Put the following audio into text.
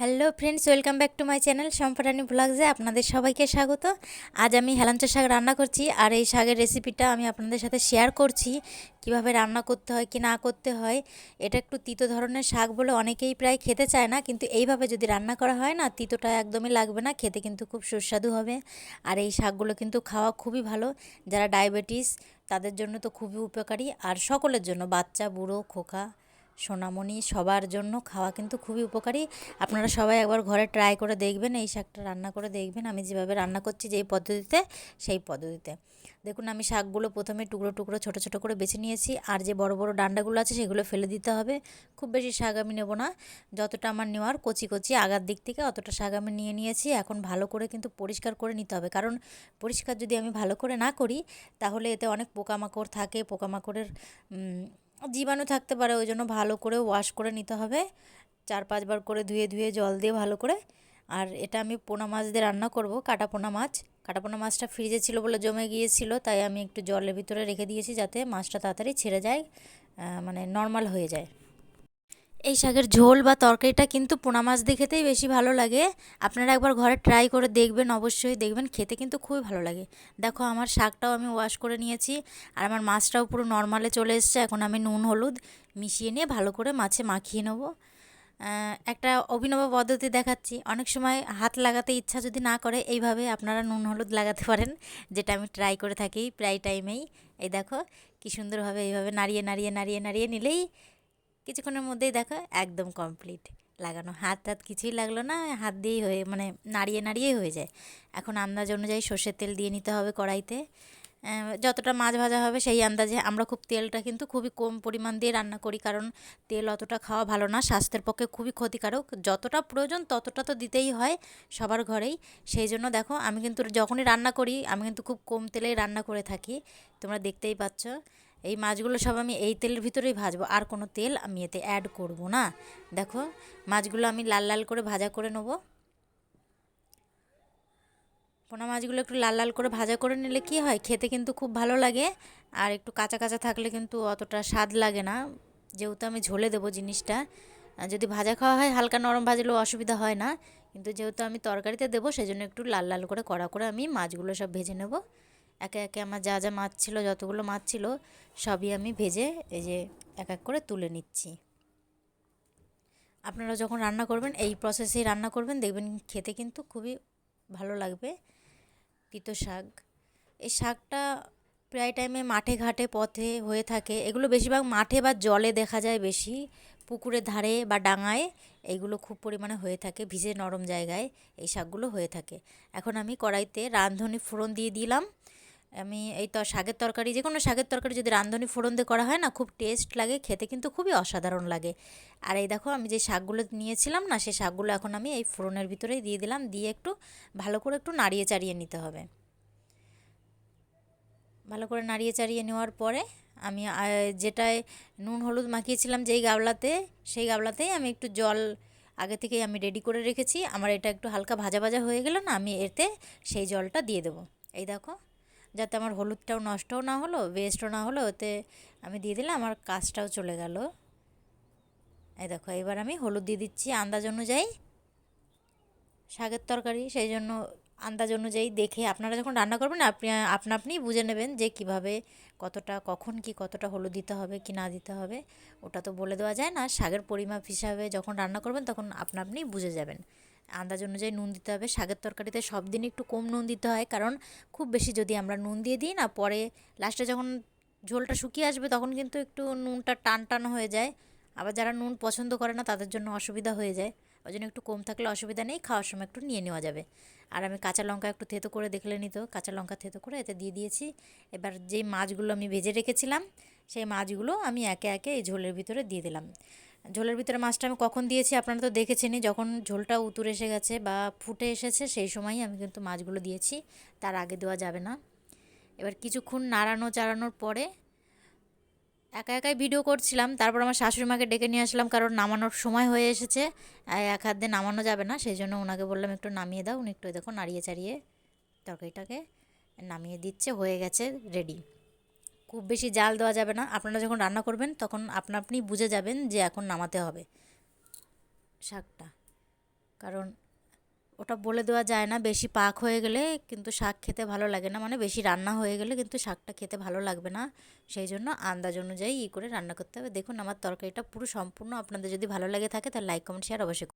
Hello friends, welcome back to my channel সম্পরানি ব্লগসে আপনাদের সবাইকে স্বাগত। আজ আমি হেলাঞ্চা শাক রান্না করছি আর এই শাকের রেসিপিটা আমি আপনাদের সাথে শেয়ার করছি, কীভাবে রান্না করতে হয়, কি না করতে হয়। এটা একটু তিতো ধরনের শাক বলে অনেকেই প্রায় খেতে চায় না, কিন্তু এইভাবে যদি রান্না করা হয় না, তিতোটা একদমই লাগবে না, খেতে কিন্তু খুব সুস্বাদু হবে। আর এই শাকগুলো কিন্তু খাওয়া খুবই ভালো। যারা ডায়াবেটিস, তাদের জন্য তো খুবই উপকারী। আর সকলের জন্য, বাচ্চা, বুড়ো, খোকা সোনামণি সবার জন্য খাওয়া কিন্তু খুবই উপকারী। আপনারা সবাই একবার ঘরে ট্রাই করে দেখবেন, এই শাকটা রান্না করে দেখবেন। আমি যেভাবে রান্না করছি যেই পদ্ধতিতে, সেই পদ্ধতিতে। দেখুন, আমি শাকগুলো প্রথমে টুকরো টুকরো, ছোটো ছোটো করে বেছে নিয়েছি। আর যে বড় বড় ডান্ডাগুলো আছে, সেগুলো ফেলে দিতে হবে। খুব বেশি শাক আমি নেব না। যতটা আমার নেওয়ার কচি কচি আগার দিক থেকে অতটা শাক আমি নিয়ে নিয়েছি। এখন ভালো করে কিন্তু পরিষ্কার করে নিতে হবে। কারণ পরিষ্কার যদি আমি ভালো করে না করি, তাহলে এতে অনেক পোকামাকড় থাকে। পোকামাকড়ের জীবাণু থাকতে পারে, ওই জন্য ভালো করে ওয়াশ করে নিতে হবে। চার পাঁচবার করে ধুয়ে ধুয়ে জল দিয়ে ভালো করে। আর এটা আমি পোনা মাছ দিয়ে রান্না করব, কাটা পোনা মাছ। কাটা পোনা মাছটা ফ্রিজে ছিল বলে জমে গিয়েছিল, তাই আমি একটু জলের ভিতরে রেখে দিয়েছি যাতে মাছটা তাড়াতাড়ি ছেড়ে যায় মানে নর্মাল হয়ে যায়। এই শাকের ঝোল বা তরকারিটা কিন্তু পোনা মাছ দিয়ে খেতেই বেশি ভালো লাগে। আপনারা একবার ঘরে ট্রাই করে দেখবেন, অবশ্যই দেখবেন, খেতে কিন্তু খুবই ভালো লাগে। দেখো, আমার শাকটাও আমি ওয়াশ করে নিয়েছি, আর আমার মাছটাও পুরো নর্মালে চলে এসছে। এখন আমি নুন, হলুদ মিশিয়ে নিয়ে ভালো করে মাছে মাখিয়ে নেব। একটা অভিনব পদ্ধতি দেখাচ্ছি। অনেক সময় হাত লাগাতে ইচ্ছা যদি না করে, এইভাবে আপনারা নুন, হলুদ লাগাতে পারেন, যেটা আমি ট্রাই করে থাকি প্রায় টাইমেই এই দেখো, কী সুন্দরভাবে এইভাবে নাড়িয়ে নাড়িয়ে নাড়িয়ে নাড়িয়ে নিলেই কিছুক্ষণের মধ্যেই দেখো একদম কমপ্লিট লাগানো হাত টাত কিছুই লাগল না, হাত দিয়েই হয়ে মানে নাড়িয়ে নাড়িয়েই হয়ে যায়। এখন আন্দাজ অনুযায়ী সর্ষের তেল দিয়ে নিতে হবে কড়াইতে। যতটা মাছ ভাজা হবে সেই আন্দাজে। আমরা খুব তেলটা কিন্তু খুবই কম পরিমাণ দিয়ে রান্না করি, কারণ তেল অতটা খাওয়া ভালো না, স্বাস্থ্যের পক্ষে খুবই ক্ষতিকারক। যতটা প্রয়োজন ততটা তো দিতেই হয় সবার ঘরেই। সেই জন্য দেখো, আমি কিন্তু যখনই রান্না করি, আমি কিন্তু খুব কম তেলেই রান্না করে থাকি। তোমরা দেখতেই পাচ্ছ। এই মাছগুলো সব আমি এই তেলের ভিতরেই ভাজবো। আর কোনো তেল আমি এতে অ্যাড করব না। দেখো, মাছগুলো আমি লাল লাল করে ভাজা করে নেব। পোনা মাছগুলো একটু লাল লাল করে ভাজা করে নিলে কি হয়, খেতে কিন্তু খুব ভালো লাগে। আর একটু কাঁচা কাঁচা থাকলে কিন্তু অতটা স্বাদ লাগে না। যেহেতু আমি ঝোলে দেবো জিনিসটা যদি ভাজা খাওয়া হয়, হালকা নরম ভাজলেও অসুবিধা হয় না। কিন্তু যেহেতু আমি তরকারিতে দেবো সেই জন্য একটু লাল লাল করে কড়া করে আমি মাছগুলো সব ভেজে নেব। একে একে আমার যা যা মাছ ছিল, যতগুলো মাছ ছিল, সবই আমি ভেজে এই যে এক এক করে তুলে নিচ্ছি। আপনারা যখন রান্না করবেন, এই প্রসেসেই রান্না করবেন, দেখবেন খেতে কিন্তু খুবই ভালো লাগবে, তিতো শাক। এই শাকটা প্রায় টাইমে মাঠে ঘাটে পথে হয়ে থাকে। এগুলো বেশিরভাগ মাঠে বা জলে দেখা যায় বেশি পুকুরের ধারে বা ডাঙায় এইগুলো খুব পরিমাণে হয়ে থাকে, ভিজে নরম জায়গায় এই শাকগুলো হয়ে থাকে। এখন আমি কড়াইতে রাঁধুনি ফোড়ন দিয়ে দিলাম। আমি এই তো শাকের তরকারি যে কোনো শাকের তরকারি যদি রাঁধুনি ফোড়ন দিয়ে করা হয় না, খুব টেস্ট লাগে, খেতে কিন্তু খুবই অসাধারণ লাগে। আর এই দেখো, আমি যে শাকগুলো নিয়েছিলাম না সেই শাকগুলো এখন আমি এই ফোড়নের ভিতরেই দিয়ে দিলাম, দিয়ে একটু ভালো করে একটু নাড়িয়ে চাড়িয়ে নিতে হবে। ভালো করে নাড়িয়ে চাড়িয়ে নেওয়ার পরে আমি যেটায় নুন হলুদ মাখিয়েছিলাম যেই গাবলাতে, সেই গাবলাতেই আমি একটু জল আগে থেকেই আমি রেডি করে রেখেছি। আমার এটা একটু হালকা ভাজা ভাজা হয়ে গেল না, আমি এতে সেই জলটা দিয়ে দেবো। এই দেখো যাতে আমার হলুদটাও নষ্টও না হলো ওয়েস্টও না হলো, ওতে আমি দিয়ে দিলাম, আমার কাজটাও চলে গেল। এই দেখো এবার আমি হলুদ দিয়ে দিচ্ছি আন্দাজ অনুযায়ী। শাকের তরকারি, সেই জন্য আন্দাজ অনুযায়ী দেখে আপনারা যখন রান্না করবেন, আপনি, আপনা আপনি বুঝে নেবেন যে কীভাবে কতটা, কখন কি কতটা হলুদ দিতে হবে, কি না দিতে হবে। ওটা তো বলে দেওয়া যায় না, শাকের পরিমাপ হিসাবে যখন রান্না করবেন, তখন আপনা আপনি বুঝে যাবেন। আন্দাজ অনুযায়ী নুন দিতে হবে। শাকের তরকারিতে সব দিন একটু কম নুন দিতে হয়, কারণ খুব বেশি যদি আমরা নুন দিয়ে দিই না, পরে লাস্টে যখন ঝোলটা শুকিয়ে আসবে তখন কিন্তু একটু নুনটা টান টান হয়ে যায়। আবার যারা নুন পছন্দ করে না, তাদের জন্য অসুবিধা হয়ে যায়। ওই জন্য একটু কম থাকলে অসুবিধা নেই, খাওয়ার সময় একটু নিয়ে নেওয়া যাবে। আর আমি কাঁচা লঙ্কা একটু থেতো করে দেখলে নিত, কাঁচা লঙ্কা থেতো করে এতে দিয়ে দিয়েছি। এবার যেই মাছগুলো আমি ভেজে রেখেছিলাম, সেই মাছগুলো আমি একে একে এই ঝোলের ভিতরে দিয়ে দিলাম। ঝোলের ভিতরে মাছটা আমি কখন দিয়েছি আপনারা তো দেখেছেনই, যখন ঝোলটা উতুর এসে গেছে বা ফুটে এসেছে সেই সময়ই আমি কিন্তু মাছগুলো দিয়েছি, তার আগে দেওয়া যাবে না। এবার কিছুক্ষণ নাড়ানো চাড়ানোর পরে একা একাই ভিডিও করছিলাম, তারপর আমার শাশুড়ি মাকে ডেকে নিয়ে আসলাম, কারণ নামানোর সময় হয়ে এসেছে এক হাত দিয়ে নামানো যাবে না, সেই জন্য ওনাকে বললাম একটু নামিয়ে দাও, উনি একটু দেখো নাড়িয়ে চাড়িয়ে তরকারিটাকে নামিয়ে দিচ্ছে, হয়ে গেছে রেডি খুব বেশি জাল দেওয়া যাবে না। আপনারা যখন রান্না করবেন, তখন আপনা আপনি বুঝে যাবেন যে এখন নামাতে হবে শাকটা। কারণ ওটা বলে দেওয়া যায় না, বেশি পাক হয়ে গেলে কিন্তু শাক খেতে ভালো লাগে না। মানে বেশি রান্না হয়ে গেলে কিন্তু শাকটা খেতে ভালো লাগবে না। সেই জন্য আন্দাজ অনুযায়ী ই করে রান্না করতে হবে। দেখুন, আমার তরকারিটা পুরো সম্পূর্ণ। আপনাদের যদি ভালো লাগে থাকে, তাহলে লাইক কমেন্ট শেয়ার অবশ্যই